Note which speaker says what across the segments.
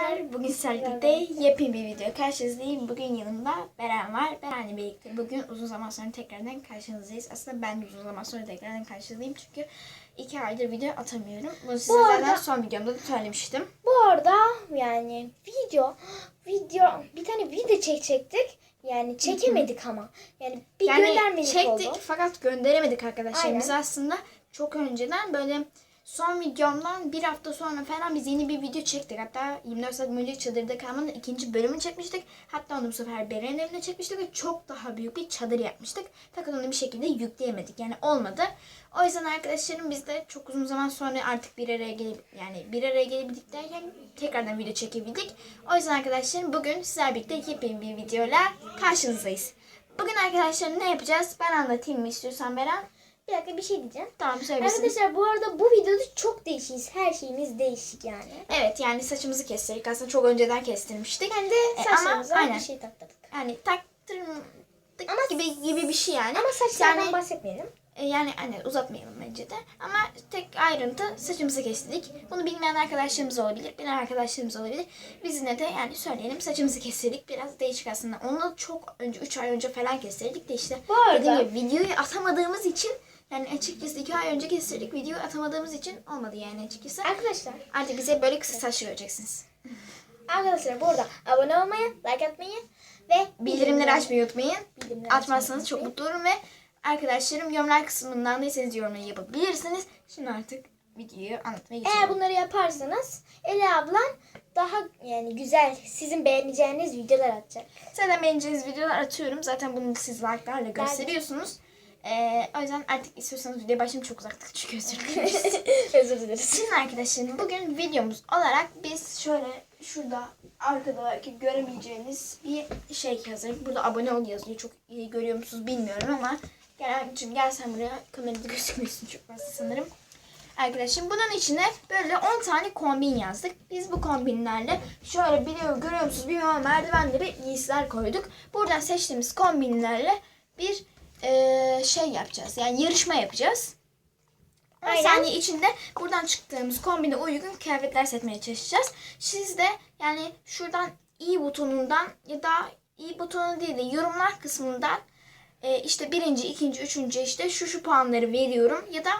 Speaker 1: arkadaşlar. Bugün sizlerle yepyeni bir video karşınızdayım. Bugün yanımda Beren var. Beren'le birlikte bugün uzun zaman sonra tekrardan karşınızdayız. Aslında ben de uzun zaman sonra tekrardan karşınızdayım. Çünkü iki aydır video atamıyorum. Bunu size
Speaker 2: Bu
Speaker 1: zaten
Speaker 2: arada-
Speaker 1: son videomda da söylemiştim.
Speaker 2: Bu arada yani video video bir tane video çekecektik. Yani çekemedik ama. Yani bir
Speaker 1: Yani
Speaker 2: göndermelik
Speaker 1: çektik
Speaker 2: oldu.
Speaker 1: fakat gönderemedik arkadaşlar.
Speaker 2: Aynen.
Speaker 1: Biz aslında çok önceden böyle son videomdan bir hafta sonra falan biz yeni bir video çektik. Hatta 24 saat boyunca çadırda kalmanın ikinci bölümünü çekmiştik. Hatta onu bu sefer Beren'in evine çekmiştik ve çok daha büyük bir çadır yapmıştık. Fakat onu bir şekilde yükleyemedik. Yani olmadı. O yüzden arkadaşlarım biz de çok uzun zaman sonra artık bir araya gelip yani bir araya gelebildik derken tekrardan video çekebildik. O yüzden arkadaşlarım bugün sizler birlikte yepyeni bir videoyla karşınızdayız. Bugün arkadaşlar ne yapacağız? Ben anlatayım mı istiyorsan Beren?
Speaker 2: Bir dakika bir şey diyeceğim.
Speaker 1: Tamam söylesin.
Speaker 2: Arkadaşlar bu arada bu videoda çok değişiyiz. Her şeyimiz değişik yani.
Speaker 1: Evet yani saçımızı kestirdik. Aslında çok önceden kestirmiştik.
Speaker 2: De
Speaker 1: E, ama
Speaker 2: saçlarımıza
Speaker 1: aynen.
Speaker 2: bir şey taktırdık.
Speaker 1: Yani taktırdık
Speaker 2: Ama-
Speaker 1: gibi gibi bir şey yani.
Speaker 2: Ama saçlardan
Speaker 1: Yani-
Speaker 2: bahsetmeyelim.
Speaker 1: E, Yani hani uzatmayalım bence de. Ama tek ayrıntı saçımızı kestirdik. Bunu bilmeyen arkadaşlarımız olabilir. Bilen arkadaşlarımız olabilir. Biz yine de yani söyleyelim saçımızı kestirdik. Biraz değişik aslında. Onu çok önce 3 ay önce falan kestirdik de işte.
Speaker 2: Bu arada-
Speaker 1: Dediğim gibi videoyu atamadığımız için yani açıkçası 2 ay önce kestirdik. Videoyu atamadığımız için olmadı yani açıkçası.
Speaker 2: Arkadaşlar
Speaker 1: Artık bize böyle kısa saçlı göreceksiniz.
Speaker 2: arkadaşlar bu arada abone olmayı, like atmayı ve
Speaker 1: Bildirimleri açmayı unutmayın.
Speaker 2: Bildirimleri
Speaker 1: Atmazsanız
Speaker 2: açmayı
Speaker 1: çok mutlu olurum ve arkadaşlarım yorumlar kısmından değilseniz yorumları yapabilirsiniz. Şimdi artık videoyu anlatmaya geçelim.
Speaker 2: Eğer bunları yaparsanız Ela ablan daha yani güzel sizin beğeneceğiniz videolar atacak.
Speaker 1: Zaten beğeneceğiniz videolar atıyorum. Zaten bunu siz like'larla gösteriyorsunuz. Ee, o yüzden artık istiyorsanız videoya başlamayı çok uzaktık çünkü özür dileriz.
Speaker 2: Özür dileriz.
Speaker 1: Şimdi arkadaşlarım bugün videomuz olarak biz şöyle şurada arkada belki görebileceğiniz bir şey yazıyor. Burada abone ol yazıyor. Çok iyi görüyor musunuz bilmiyorum ama gel abicim gel sen buraya kamerada gözükmüyorsun çok fazla sanırım. Arkadaşım bunun içine böyle 10 tane kombin yazdık. Biz bu kombinlerle şöyle biliyor görüyor musunuz bilmiyorum merdivenlere giysiler koyduk. Buradan seçtiğimiz kombinlerle bir eee, şey yapacağız. Yani yarışma yapacağız. 10
Speaker 2: Aynen.
Speaker 1: saniye içinde buradan çıktığımız kombine uygun kıyafetler seçmeye çalışacağız. Siz de yani şuradan i butonundan ya da i butonu değil de yorumlar kısmından e, işte birinci, ikinci, üçüncü işte şu şu puanları veriyorum ya da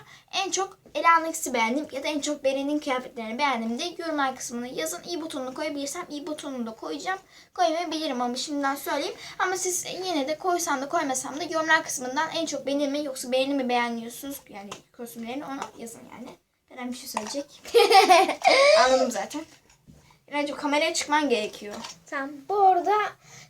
Speaker 1: en çok Ela'nınkisi beğendim ya da en çok Beren'in kıyafetlerini beğendim diye yorumlar kısmına yazın. i butonunu koyabilirsem i butonunu da koyacağım. Koymayabilirim ama şimdiden söyleyeyim. Ama siz yine de koysam da koymasam da yorumlar kısmından en çok beğeni mi yoksa beğeni mi beğeniyorsunuz yani kostümlerini ona yazın yani. Beren bir şey söyleyecek. Anladım zaten. Berencim kameraya çıkman gerekiyor.
Speaker 2: Tamam. Bu arada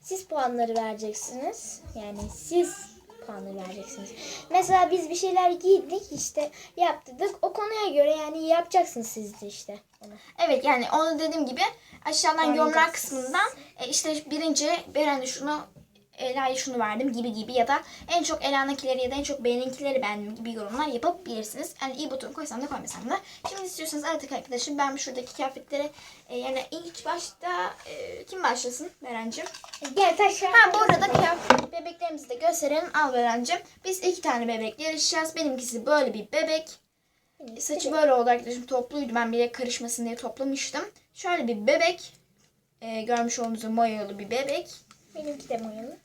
Speaker 2: siz puanları vereceksiniz. Yani siz puanları vereceksiniz. Mesela biz bir şeyler giydik işte yaptırdık. O konuya göre yani yapacaksınız siz de işte onu.
Speaker 1: Evet yani onu dediğim gibi aşağıdan yorumlar kısmından e, işte birinci Beren'e şunu Ela'ya şunu verdim gibi gibi ya da en çok Ela'nınkileri ya da en çok Beren'inkileri beğendim gibi yorumlar yapabilirsiniz. Yani iyi buton koysam da koymasam da. Şimdi istiyorsanız artık arkadaşım ben şuradaki kıyafetleri e, yani ilk başta e, kim başlasın Beren'cim?
Speaker 2: Gel taşlar.
Speaker 1: Ha bu arada kıyafet bebeklerimizi de gösterelim. Al Beren'cim. Biz iki tane bebek yarışacağız. Benimkisi böyle bir bebek. Saçı böyle oldu arkadaşım topluydu. Ben bile karışmasın diye toplamıştım. Şöyle bir bebek. Ee, görmüş olduğunuz mayalı bir bebek.
Speaker 2: Benimki de boyalı.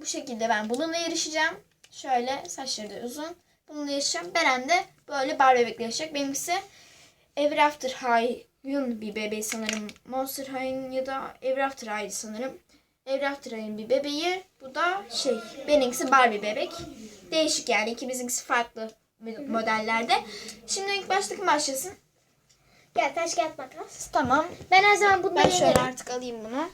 Speaker 1: Bu şekilde ben bununla yarışacağım. Şöyle saçları da uzun. Bununla yarışacağım. Beren de böyle bar bebekle yarışacak. Benimkisi Ever After High'ın bir bebeği sanırım. Monster High'ın ya da Ever After High'di sanırım. Ever After High'ın bir bebeği. Bu da şey benimkisi Barbie bebek. Değişik yani. İkimizinkisi farklı modellerde. Şimdi ilk başta kim başlasın?
Speaker 2: Gel taş kağıt makas.
Speaker 1: Tamam.
Speaker 2: Ben her zaman bunları
Speaker 1: Ben şöyle
Speaker 2: yenerim.
Speaker 1: artık alayım bunu.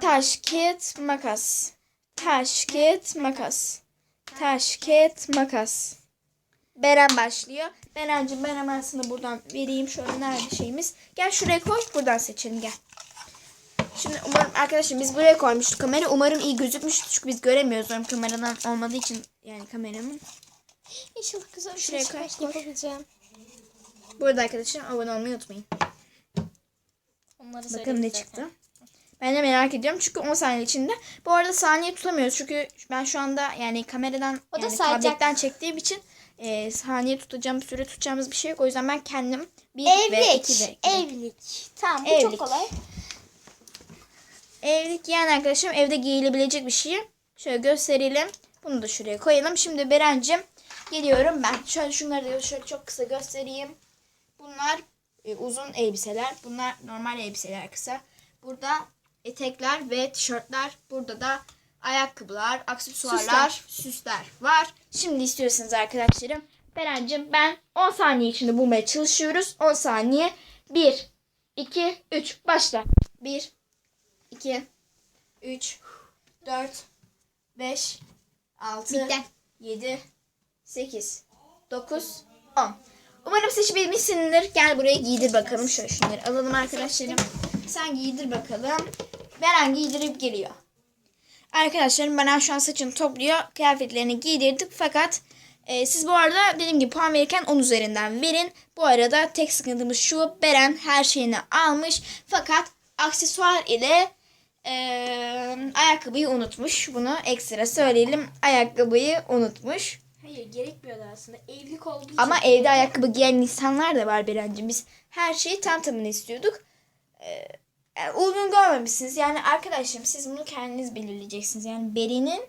Speaker 1: Taş, kağıt, makas. Taş, kağıt, makas. Taş, kağıt, makas. Beren başlıyor. Berencim ben hemen sana buradan vereyim. Şöyle nerede şeyimiz. Gel şuraya koy. Buradan seçelim gel. Şimdi umarım arkadaşlar biz buraya koymuştuk kamera. Umarım iyi gözükmüştür. Çünkü biz göremiyoruz. Umarım kameradan olmadığı için yani kameramın.
Speaker 2: İnşallah güzel bir
Speaker 1: Şuraya
Speaker 2: şey
Speaker 1: koy, koy.
Speaker 2: yapabileceğim.
Speaker 1: Burada arkadaşlar abone olmayı unutmayın.
Speaker 2: Onları
Speaker 1: Bakın ne
Speaker 2: zaten.
Speaker 1: çıktı. Ben de merak ediyorum çünkü 10 saniye içinde. Bu arada saniye tutamıyoruz çünkü ben şu anda yani kameradan
Speaker 2: O
Speaker 1: yani tabletten çektiğim için e, saniye tutacağım, süre tutacağımız bir şey yok. O yüzden ben kendim bir ve iki de.
Speaker 2: Evlilik. Evlilik. Tamam bu
Speaker 1: Evlilik.
Speaker 2: çok kolay.
Speaker 1: Evlilik yani arkadaşım evde giyilebilecek bir şey. Şöyle gösterelim. Bunu da şuraya koyalım. Şimdi Berencim geliyorum ben. Şöyle şunları da şöyle çok kısa göstereyim. Bunlar e, uzun elbiseler. Bunlar normal elbiseler kısa. Burada etekler ve tişörtler. Burada da ayakkabılar, aksesuarlar, süsler, var. Şimdi istiyorsanız arkadaşlarım Berencim ben 10 saniye içinde bulmaya çalışıyoruz. 10 saniye. 1, 2, 3 başla. 1, 2, 3, 4, 5, 6,
Speaker 2: Bitti.
Speaker 1: 7, 8, 9, 10. Umarım seçebilmişsindir. Gel buraya giydir bakalım. Şöyle şunları alalım arkadaşlarım. Sen giydir bakalım. Beren giydirip geliyor. Arkadaşlarım Beren şu an saçını topluyor. Kıyafetlerini giydirdik fakat e, siz bu arada dediğim gibi puan verirken 10 üzerinden verin. Bu arada tek sıkıntımız şu. Beren her şeyini almış. Fakat aksesuar ile e, ayakkabıyı unutmuş. Bunu ekstra söyleyelim. Ayakkabıyı unutmuş.
Speaker 2: Hayır gerekmiyordu aslında. Evlilik olduğu için.
Speaker 1: Ama evde ayakkabı giyen insanlar da var Berencim. Biz her şeyi tam tamını istiyorduk. Ee, yani uygun görmemişsiniz. Yani arkadaşım siz bunu kendiniz belirleyeceksiniz. Yani Beri'nin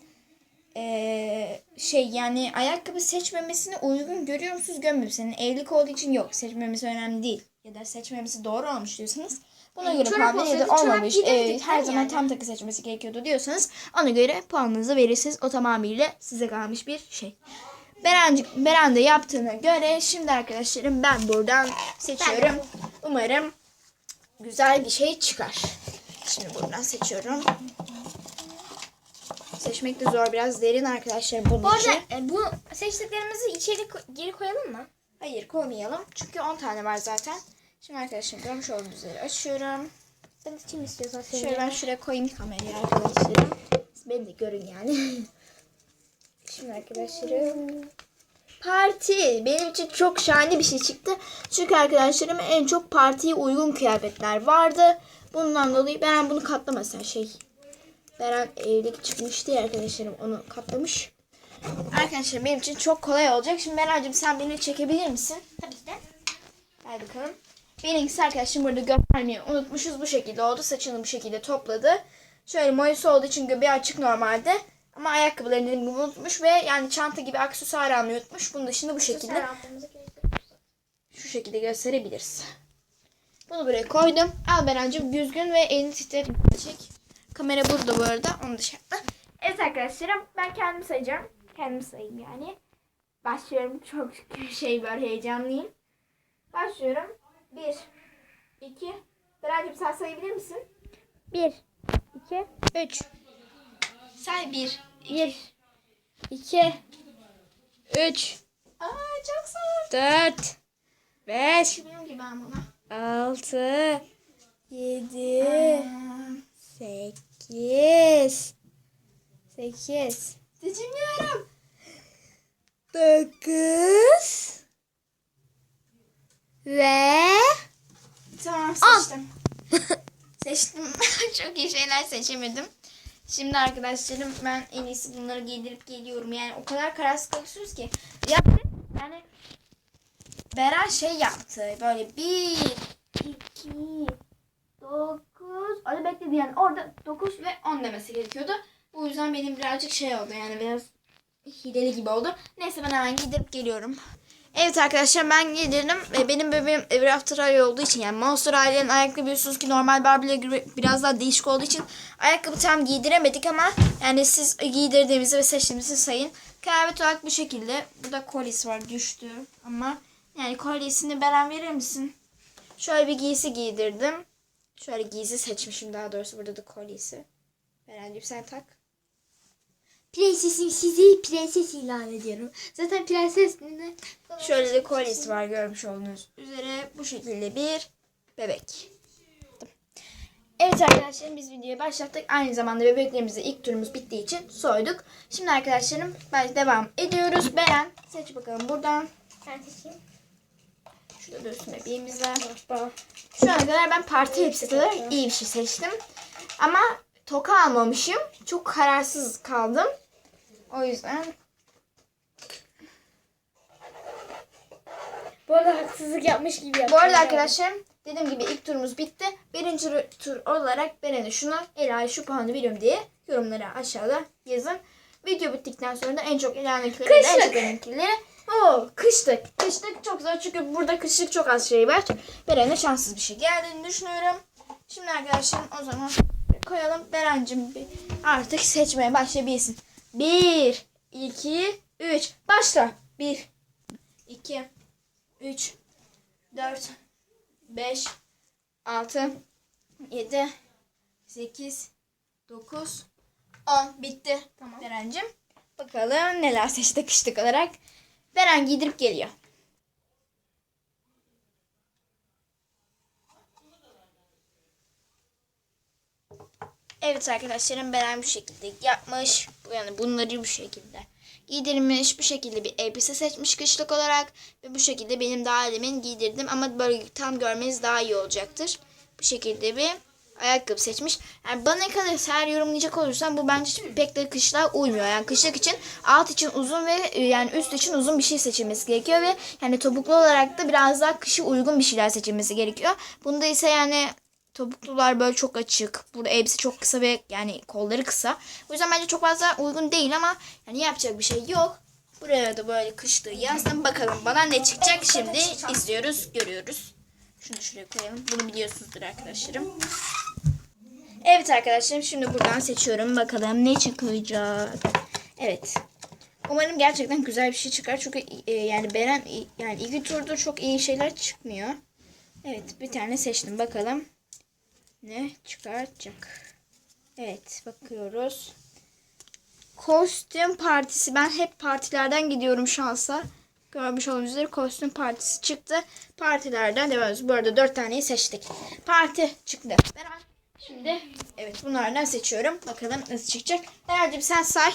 Speaker 1: ee, şey yani ayakkabı seçmemesini uygun görüyor musunuz görmüyor musunuz? Yani evlilik olduğu için yok. Seçmemesi önemli değil. Ya da seçmemesi doğru olmuş diyorsanız buna
Speaker 2: Yani
Speaker 1: göre
Speaker 2: çorap
Speaker 1: puan ya da olmamış. ee, her
Speaker 2: yani.
Speaker 1: zaman tam takı seçmesi gerekiyordu diyorsanız ona göre puanınızı verirsiniz. O tamamıyla size kalmış bir şey. Berencik, Beren de yaptığına göre şimdi arkadaşlarım ben buradan seçiyorum. Umarım güzel bir şey çıkar. Şimdi buradan seçiyorum. Seçmek de zor biraz derin arkadaşlar bunun
Speaker 2: Bu
Speaker 1: için.
Speaker 2: e, bu seçtiklerimizi içeri ko- geri koyalım mı?
Speaker 1: Hayır koymayalım. Çünkü 10 tane var zaten. Şimdi arkadaşlar görmüş olduğunuz üzere açıyorum.
Speaker 2: Ben içeyim istiyorsan senin.
Speaker 1: Şöyle ben şuraya koyayım kamerayı arkadaşlarım. Beni de görün yani. Şimdi arkadaşlarım. Parti. Benim için çok şahane bir şey çıktı. Çünkü arkadaşlarım en çok partiye uygun kıyafetler vardı. Bundan dolayı Beren bunu katlamasın şey. Beren evlilik çıkmıştı ya arkadaşlarım onu katlamış. Arkadaşlar benim için çok kolay olacak. Şimdi Beren'cim sen beni çekebilir misin?
Speaker 2: Tabii ki de.
Speaker 1: Gel bakalım. Benimkisi arkadaşım burada göstermeyi unutmuşuz. Bu şekilde oldu. Saçını bu şekilde topladı. Şöyle moyusu olduğu için göbeği açık normalde. Ama ayakkabılarını dediğim gibi unutmuş ve yani çanta gibi aksesuar almayı unutmuş. Bunun dışında bu şekilde şu şekilde gösterebiliriz. Bunu buraya koydum. Al Berencim düzgün ve elini titretip çek. Kamera burada bu arada. Onu da şey. Evet arkadaşlarım ben kendim sayacağım. Kendim sayayım yani. Başlıyorum. Çok şey böyle heyecanlıyım. Başlıyorum. 1 2 Berencim sen sayabilir misin?
Speaker 2: Bir, iki,
Speaker 1: 3 Say 1
Speaker 2: bir, iki,
Speaker 1: üç Aa çok zor. 4 5 Bilmiyorum ki ben buna.
Speaker 2: altı, yedi,
Speaker 1: Aa,
Speaker 2: sekiz, sekiz,
Speaker 1: Düşünüyorum.
Speaker 2: dokuz ve
Speaker 1: Tamam seçtim. seçtim. Çok iyi şeyler seçemedim. Şimdi arkadaşlarım ben en iyisi bunları giydirip geliyorum. Yani o kadar kararsız kalıyorsunuz ki. Ya yani Beren şey yaptı. Böyle bir, iki, dokuz. Hadi bekledi yani orada dokuz ve on demesi gerekiyordu. Bu yüzden benim birazcık şey oldu yani biraz hileli gibi oldu. Neyse ben hemen gidip geliyorum. Evet arkadaşlar ben gelirim. Benim bebeğim Every After High olduğu için yani Monster ailenin ayakkabı biliyorsunuz ki normal Barbie'le göre biraz daha değişik olduğu için ayakkabı tam giydiremedik ama yani siz giydirdiğimizi ve seçtiğimizi sayın. Kıyafet olarak bu şekilde. Burada kolyesi var düştü ama yani kolyesini Beren verir misin? Şöyle bir giysi giydirdim. Şöyle giysi seçmişim daha doğrusu burada da kolyesi. Berenciğim sen tak.
Speaker 2: Prensesim sizi prenses ilan ediyorum. Zaten prenses ne?
Speaker 1: Şöyle de kolyesi var görmüş olduğunuz üzere bu şekilde bir bebek. Evet arkadaşlarım biz videoyu başlattık. Aynı zamanda bebeklerimizi ilk turumuz bittiği için soyduk. Şimdi arkadaşlarım ben devam ediyoruz. Beren seç bakalım buradan.
Speaker 2: Ben seçeyim.
Speaker 1: Şurada da üstüne bebeğimiz var. Şu ana kadar ben parti elbisesi olarak iyi bir şey seçtim. Ama toka almamışım. Çok kararsız kaldım. O yüzden
Speaker 2: Bu arada haksızlık yapmış gibi yaptım.
Speaker 1: Bu arada arkadaşlarım dediğim gibi ilk turumuz bitti. Birinci tur olarak Beren'e şunu Ela'ya şu puanı veriyorum diye yorumlara aşağıda yazın. Video bittikten sonra da en çok Ela'nınkileri en çok Beren'inkileri. Oo kışlık. Kışlık çok zor çünkü burada kışlık çok az şey var. Beren'e şanssız bir şey geldiğini düşünüyorum. Şimdi arkadaşlarım o zaman koyalım. Beren'cim bir artık seçmeye başlayabilirsin. 1, 2, 3. Başla. 1, 2, 3, 4, 5, 6, 7, 8, 9, 10. Bitti.
Speaker 2: Tamam.
Speaker 1: Berencim. Bakalım neler seçti kışlık olarak. Beren giydirip geliyor. Evet arkadaşlarım Beren bu şekilde yapmış. Yani bunları bu şekilde giydirmiş. Bu şekilde bir elbise seçmiş kışlık olarak. Ve bu şekilde benim daha elimin giydirdim. Ama böyle tam görmeniz daha iyi olacaktır. Bu şekilde bir ayakkabı seçmiş. Yani bana kadar her yorumlayacak olursam bu bence pek de kışlığa uymuyor. Yani kışlık için alt için uzun ve yani üst için uzun bir şey seçilmesi gerekiyor ve yani topuklu olarak da biraz daha kışa uygun bir şeyler seçilmesi gerekiyor. Bunda ise yani topuklular böyle çok açık. Burada elbise çok kısa ve yani kolları kısa. O yüzden bence çok fazla uygun değil ama yani yapacak bir şey yok. Buraya da böyle kışlığı yazdım. Bakalım bana ne çıkacak şimdi izliyoruz, görüyoruz. Şunu şuraya koyalım. Bunu biliyorsunuzdur arkadaşlarım. Evet arkadaşlarım şimdi buradan seçiyorum. Bakalım ne çıkacak. Evet. Umarım gerçekten güzel bir şey çıkar. Çünkü e, yani Beren yani ilk turda çok iyi şeyler çıkmıyor. Evet bir tane seçtim. Bakalım ne çıkaracak. Evet bakıyoruz. Kostüm partisi. Ben hep partilerden gidiyorum şansa. Görmüş olduğunuz üzere kostüm partisi çıktı. Partilerden devam ediyoruz. Bu arada dört taneyi seçtik. Parti çıktı. Beren şimdi evet bunlardan seçiyorum. Bakalım nasıl çıkacak. Beren'cim sen say.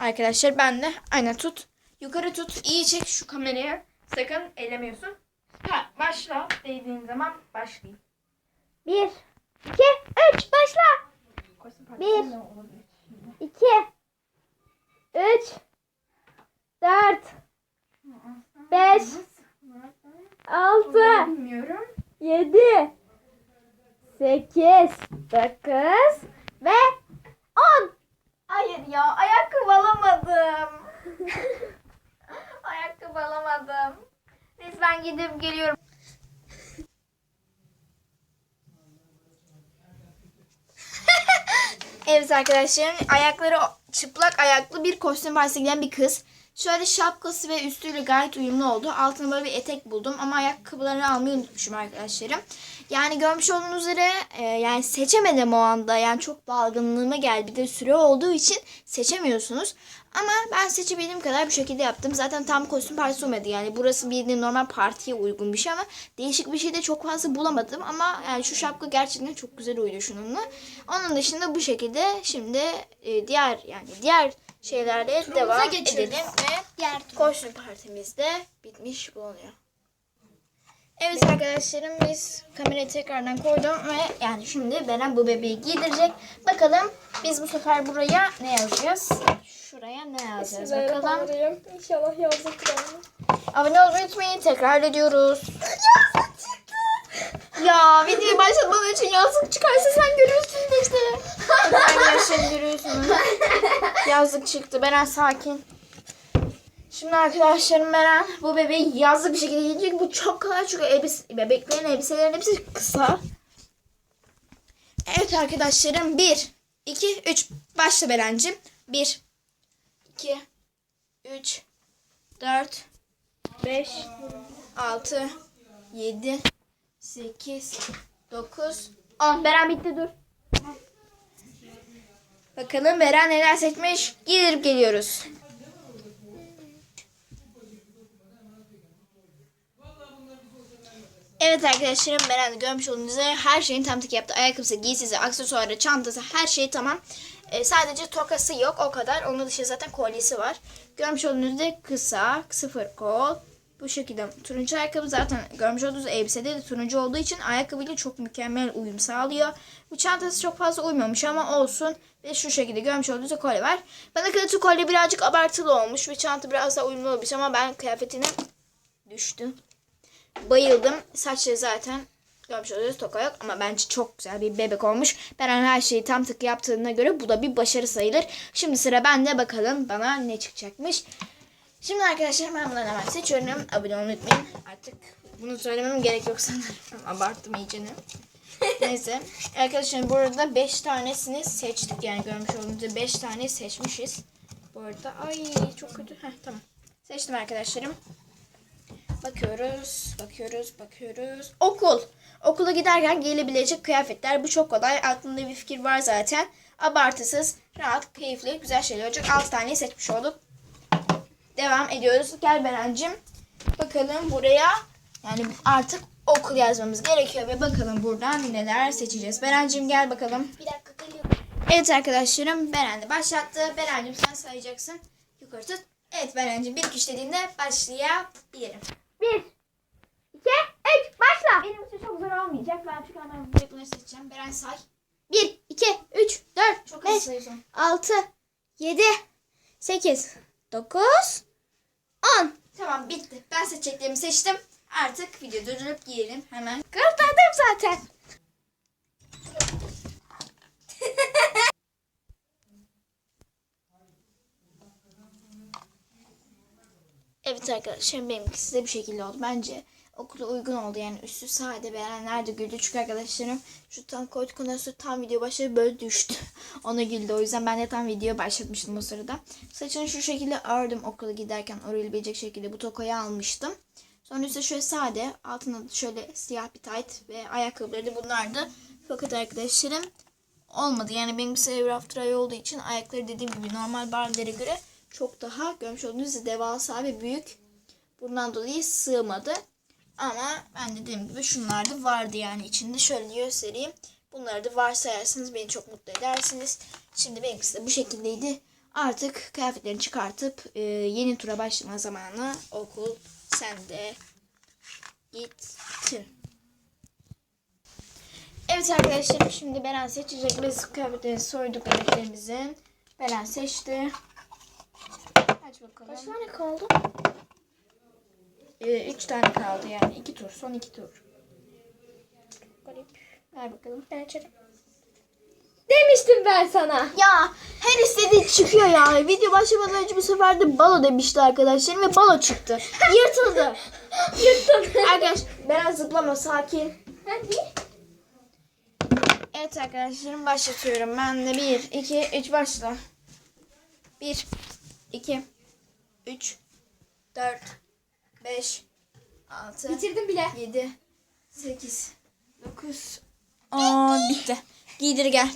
Speaker 1: Arkadaşlar ben de aynen tut. Yukarı tut. İyi çek şu kameraya. Sakın elemiyorsun. Ha, başla dediğin zaman başlayayım.
Speaker 2: Bir, iki, üç, başla. Bir, iki, üç, dört, beş, altı, yedi, sekiz, dokuz ve on.
Speaker 1: Hayır ya ayakkabı alamadım. ayakkabı alamadım. Neyse ben gidip geliyorum. Evet arkadaşlarım ayakları çıplak ayaklı bir kostüm partisine giden bir kız. Şöyle şapkası ve üstüyle gayet uyumlu oldu. Altına böyle bir etek buldum ama ayakkabılarını almayı unutmuşum arkadaşlarım. Yani görmüş olduğunuz üzere e, yani seçemedim o anda. Yani çok dalgınlığıma geldi. Bir de süre olduğu için seçemiyorsunuz. Ama ben seçebildiğim kadar bu şekilde yaptım. Zaten tam kostüm partisi olmadı. Yani burası bir normal partiye uygun bir şey ama değişik bir şey de çok fazla bulamadım. Ama yani şu şapka gerçekten çok güzel uydu şununla. Onun dışında bu şekilde şimdi e, diğer yani diğer şeylerle devam
Speaker 2: geçiyoruz.
Speaker 1: edelim ve
Speaker 2: Diğer
Speaker 1: kostüm partimiz de bitmiş bulunuyor. Evet arkadaşlarım biz kamerayı tekrardan koydum ve yani şimdi Beren bu bebeği giydirecek. Bakalım biz bu sefer buraya ne yazacağız? Şuraya ne yazacağız bakalım.
Speaker 2: İnşallah yazdık
Speaker 1: Abone olmayı unutmayın. Tekrar ediyoruz. Ya videoyu başlatmadan için yazlık çıkarsa sen görürsün de işte. Arkadaşlar görüyorsunuz. Yazlık çıktı. Beren sakin. Şimdi arkadaşlarım Beren bu bebeği yazlık bir şekilde giyecek. Bu çok kolay çünkü elbise, bebeklerin elbiselerin hepsi kısa. Evet arkadaşlarım 1, 2, 3 başla Berencim. 1, 2, 3, 4, 5, 6, 7, 8, 9, 10. Beren bitti dur. Bakalım Beren neler seçmiş. Giydirip geliyoruz. Evet arkadaşlarım de görmüş olduğunuz üzere her şeyin tam tık yaptı. Ayakkabısı, giysisi, aksesuarı, çantası her şey tamam. Ee, sadece tokası yok o kadar. Onun dışında zaten kolyesi var. Görmüş olduğunuz üzere kısa, sıfır kol. Bu şekilde turuncu ayakkabı zaten görmüş olduğunuz elbisede de turuncu olduğu için ayakkabıyla çok mükemmel uyum sağlıyor. Bu çantası çok fazla uymamış ama olsun. Ve şu şekilde görmüş olduğunuz kolye var. Bana kılıçlı kolye birazcık abartılı olmuş. Ve çanta biraz daha uyumlu olmuş ama ben kıyafetini düştü. Bayıldım. Saçları zaten görmüş oluyoruz toka yok ama bence çok güzel bir bebek olmuş. Beren her şeyi tam tık yaptığına göre bu da bir başarı sayılır. Şimdi sıra bende bakalım bana ne çıkacakmış. Şimdi arkadaşlar ben bunları hemen seçiyorum. Abone olmayı unutmayın. Artık bunu söylemem gerek yok sanırım. Abarttım iyicene. Neyse. Arkadaşlar bu arada 5 tanesini seçtik. Yani görmüş olduğunuz gibi 5 tane seçmişiz. Bu arada ay çok kötü. Heh, tamam. Seçtim arkadaşlarım. Bakıyoruz, bakıyoruz, bakıyoruz. Okul. Okula giderken giyilebilecek kıyafetler. Bu çok kolay. Aklımda bir fikir var zaten. Abartısız, rahat, keyifli, güzel şeyler olacak. 6 tane seçmiş olduk. Devam ediyoruz. Gel Berencim. Bakalım buraya. Yani artık okul yazmamız gerekiyor ve bakalım buradan neler seçeceğiz. Berencim gel bakalım.
Speaker 2: Bir dakika geliyorum.
Speaker 1: Evet arkadaşlarım Beren de başlattı. Berencim sen sayacaksın. Yukarı tut. Evet Berencim bir kişi dediğinde başlayabilirim.
Speaker 2: Bir, iki, üç, başla.
Speaker 1: Benim için çok zor olmayacak. Ben çünkü hemen buraya bunları seçeceğim. Beren say. 1, 2, 3, 4, çok hızlı
Speaker 2: beş,
Speaker 1: sayıyorsun.
Speaker 2: 6, 7, 8, 9, 10.
Speaker 1: Tamam bitti. Ben seçeceklerimi seçtim. Artık video durdurup giyelim hemen.
Speaker 2: Kurtardım zaten.
Speaker 1: Evet arkadaşlar benimki size bu şekilde oldu. Bence okula uygun oldu yani üstü sade beğenenler de güldü. Çünkü arkadaşlarım şu tam koyduk ondan sonra tam video başladı böyle düştü. Ona güldü o yüzden ben de tam video başlatmıştım o sırada. Saçını şu şekilde ördüm okula giderken örülebilecek şekilde bu tokoyu almıştım. Sonra üstte şöyle sade altına da şöyle siyah bir tight ve ayakkabıları bunlardı. Fakat arkadaşlarım olmadı. Yani benim Ever After Ay olduğu için ayakları dediğim gibi normal Barbie'lere göre çok daha görmüş olduğunuz gibi devasa ve büyük. Bundan dolayı sığmadı. Ama ben de dediğim gibi şunlar da vardı yani içinde. Şöyle göstereyim. Bunları da varsayarsanız beni çok mutlu edersiniz. Şimdi benimkisi de bu şekildeydi. Artık kıyafetlerini çıkartıp e, yeni tura başlama zamanı okul sende gittin. Evet arkadaşlar şimdi Beren seçecek. Biz kıyafetleri soyduk bebeklerimizin. Beren seçti. Aç bakalım.
Speaker 2: Kaç tane kaldı?
Speaker 1: Ee, üç tane kaldı yani. iki tur. Son iki tur.
Speaker 2: Garip.
Speaker 1: Ver bakalım.
Speaker 2: Ben açarım. Demiştim ben sana.
Speaker 1: Ya her istediği çıkıyor ya. Video başlamadan önce bu sefer de balo demişti arkadaşlarım ve balo çıktı. Yırtıldı.
Speaker 2: Yuttum.
Speaker 1: Arkadaş Beren zıplama sakin.
Speaker 2: Hadi.
Speaker 1: Evet arkadaşlarım başlatıyorum. Ben de 1, 2, 3 başla. 1, 2, 3, 4, 5, 6,
Speaker 2: Bitirdim bile.
Speaker 1: 7, 8, 9, 10 bitti. Giydir gel.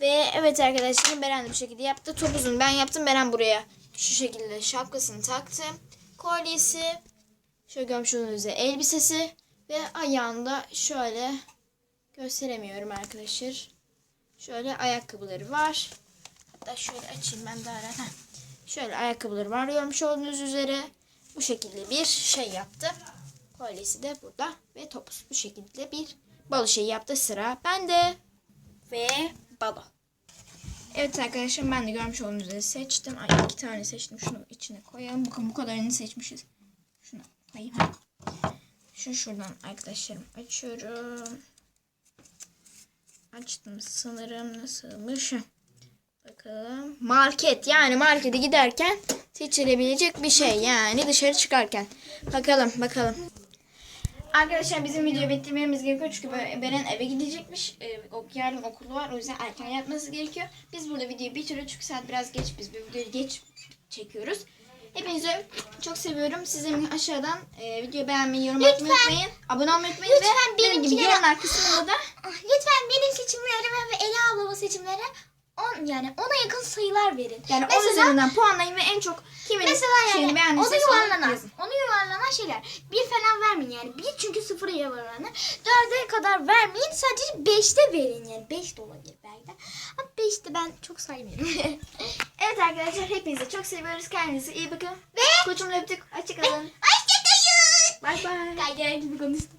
Speaker 1: Ve evet arkadaşlar Beren de bu şekilde yaptı. Topuzunu ben yaptım. Beren buraya şu şekilde şapkasını taktı. Kolyesi, şöyle olduğunuz üzere elbisesi ve ayağında şöyle gösteremiyorum arkadaşlar. Şöyle ayakkabıları var. Hatta şöyle açayım ben daha rahat. Şöyle ayakkabıları var görmüş olduğunuz üzere. Bu şekilde bir şey yaptı. Kolyesi de burada ve topuz bu şekilde bir balo şey yaptı. Sıra bende ve balo. Evet arkadaşlar ben de görmüş olduğunuz üzere seçtim. Ay iki tane seçtim. Şunu içine koyalım. Bakın bu kadarını seçmişiz. Şunu koyayım. Şu şuradan arkadaşlarım açıyorum. Açtım sanırım nasılmış. Bakalım. Market yani markete giderken seçilebilecek bir şey yani dışarı çıkarken. Bakalım bakalım. Arkadaşlar bizim videoyu bitirmemiz gerekiyor çünkü Beren eve gidecekmiş. Ee, yarın okulu var o yüzden erken yatması gerekiyor. Biz burada videoyu bitiriyoruz çünkü saat biraz geç biz bu videoyu geç çekiyoruz. Hepinizi çok seviyorum. Sizin aşağıdan e, videoyu beğenmeyi, yorum atmayı unutmayın. Abone olmayı unutmayın
Speaker 2: Lütfen
Speaker 1: ve benim gibi yorumlar kısmında da
Speaker 2: Ah, Lütfen benim seçimlerime ve Ela ablama seçimlere on, yani ona yakın sayılar verin.
Speaker 1: yani
Speaker 2: Mesela-
Speaker 1: üzerinden puanlayın ve en çok kimin
Speaker 2: Mesela
Speaker 1: şeyini
Speaker 2: yani onu yuvarlanan,
Speaker 1: yazın.
Speaker 2: onu yuvarlanan şeyler. Bir falan vermeyin yani. Bir çünkü sıfıra yuvarlanır. Dörde kadar vermeyin. Sadece beşte verin yani. Beş de olabilir belki de. Ama beşte ben çok saymıyorum.
Speaker 1: Evet arkadaşlar hepinizi çok seviyoruz. Kendinize iyi bakın. Ve koçumla öptük. Hoşçakalın.
Speaker 2: Hoşçakalın.
Speaker 1: Bay bay.
Speaker 2: Gel gibi konuştum.